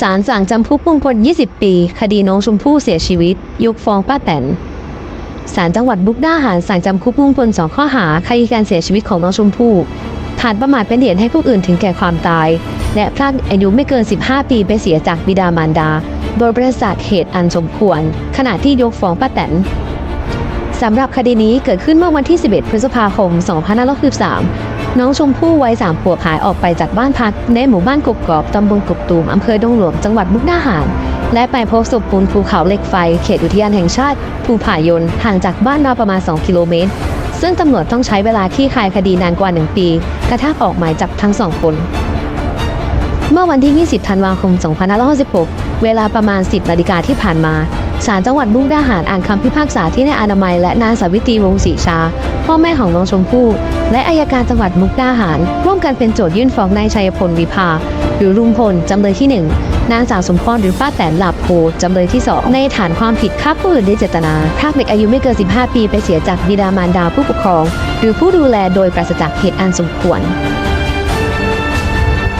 ศาลสั่งจำคุกลุงพล 20 ปี คดีน้องชมพู่เสียชีวิต ยกฟ้องป้าแตนศาลจังหวัดบุกดาหารสั่งจำคุกลุงพลสองข้อหาคดีการเสียชีวิตของน้องชมพู่ฐานประมาทเป็นเหตุให้ผู้อื่นถึงแก่ความตาย และพรากอายุไม่เกิน 15 ปีไปเสียจากบิดามารดา โดยประสาทเหตุอันสมควร ขณะที่ยกฟ้องป้าแตนสำหรับคดีนี้เกิดขึ้นเมื่อวันที่ 11 พฤษภาคม 2563 น้องชมพู่วัย3ขวบหายออกไปจากบ้านพักในหมู่บ้านกบกอบตำบลกบตูมอำเภอดงหลวงจังหวัดมุกดาหาร และไปพบศพบนภูเขาเหล็กไฟ เขตอุทยานแห่งชาติ ภูผายนห่างจากบ้านมาประมาณ 2 กิโลเมตร ซึ่งตำรวจต้องใช้เวลาคลี่คลายคดีนานกว่า 1 ปี กระทั่งออกหมายจับทั้งสองคนเมื่อวันที่ 20 ธันวาคม 2566 เวลาประมาณ 10 นาฬิกาที่ผ่านมา ศาลจังหวัดมุกดาหารอ่านคำพิพากษาที่นายอนามัยและนางสาวิตรีวงศรีชา พ่อแม่ของน้องชมพู่ และอายการจังหวัดมุกดาหาร ร่วมกันเป็นโจทยื่นฟ้องนายชัยพลวิภา หรือลุงพลจำเลยที่ 1 นางสาวสมพรหรือป้าแตนหลาบโพจำเลยที่ 2 ในฐานความผิดฆ่าผู้อื่นด้วยเจตนาพรากเด็กอายุไม่เกิน 15 ปีไปเสียจากบิดามารดาผู้ปกครอง หรือผู้ดูแลโดยปราศจากเหตุอันสมควร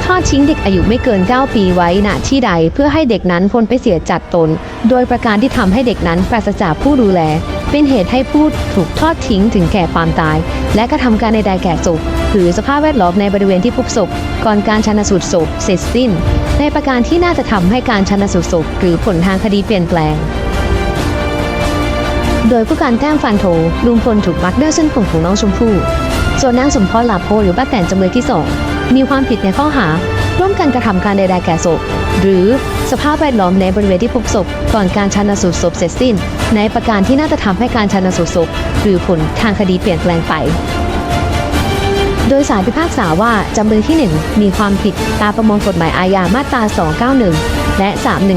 ทอดทิ้งเด็กอายุไม่เกิน 9 ปีไว้ณที่ใดเพื่อให้เด็กนั้นพ้นไปเสียจากตน โดยประการที่ทำให้เด็กนั้นปราศจากผู้ดูแล เป็นเหตุให้ผู้ถูกทอดทิ้งถึงแก่ความตาย และกระทำการใดๆแก่ศพหรือสภาพแวดล้อมในบริเวณที่พบศพก่อนการชันสูตรศพเสร็จสิ้น ในประการที่น่าจะทำให้การชันสูตรศพหรือผลทางคดีเปลี่ยนแปลงโดยผู้การแต้มฟันโถลุงพลถูกมัดด้วยเส้นผมของน้องชมพู่ ส่วนนางสมพรหลาโพหรือป้าแตนจำเลยที่2 มีความผิดในข้อหา ร่วมกันกระทำการใดๆแก่ศพ หรือสภาพแวดล้อมในบริเวณที่พบศพก่อนการชันสูตรศพเสร็จสิ้น ในประการที่น่าจะทำให้การชันสูตรศพหรือผลทางคดีเปลี่ยนแปลงไปโดยสารพิพากษาว่าจำเลยที่ 1 มีความผิดตามประมวลกฎหมายอาญามาตรา 291 และ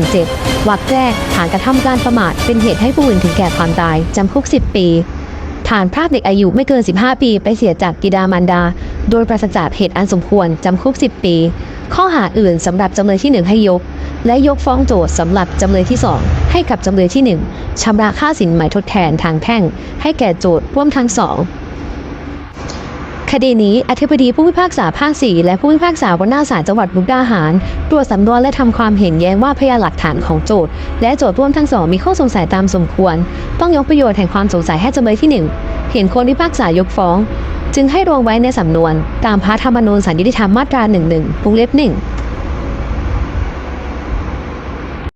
317 วรรคแรกฐานกระทำการประมาทเป็นเหตุให้ผู้อื่นถึงแก่ความตาย จำคุก 10 ปี ฐานพรากเด็กอายุไม่เกิน 15 ปีไปเสียจากกิดามารดา โดยปราศจากเหตุอันสมควร จำคุก 10 ปี ข้อหาอื่นสำหรับจำเลยที่ 1 ให้ยก และยกฟ้องโจทย์สำหรับจำเลยที่ 2 ให้กับจำเลยที่ 1ชำระค่าสินไหมทดแทนทางแพ่ง ให้แก่โจทย์ร่วมทั้งสอง คดีนี้อธิบดีผู้พิพากษาภาค4และผู้พิพากษาบนหน้าศาลจังหวัดมุกดาหาร ตรวจสำนวนและทำความเห็นแย้งว่าพยานหลักฐานของโจทย์และโจทย์ร่วมทั้งสองมีข้อสงสัยตามสมควร ต้องยกประโยชน์แห่งความสงสัยให้จำเลยที่1เห็นคนพิพากษายกฟ้อง จึงให้รวงไว้ในสำนวน ตามพระธรรมนูญสันติธรรมมาตรา11วงเล็บหนึ่ง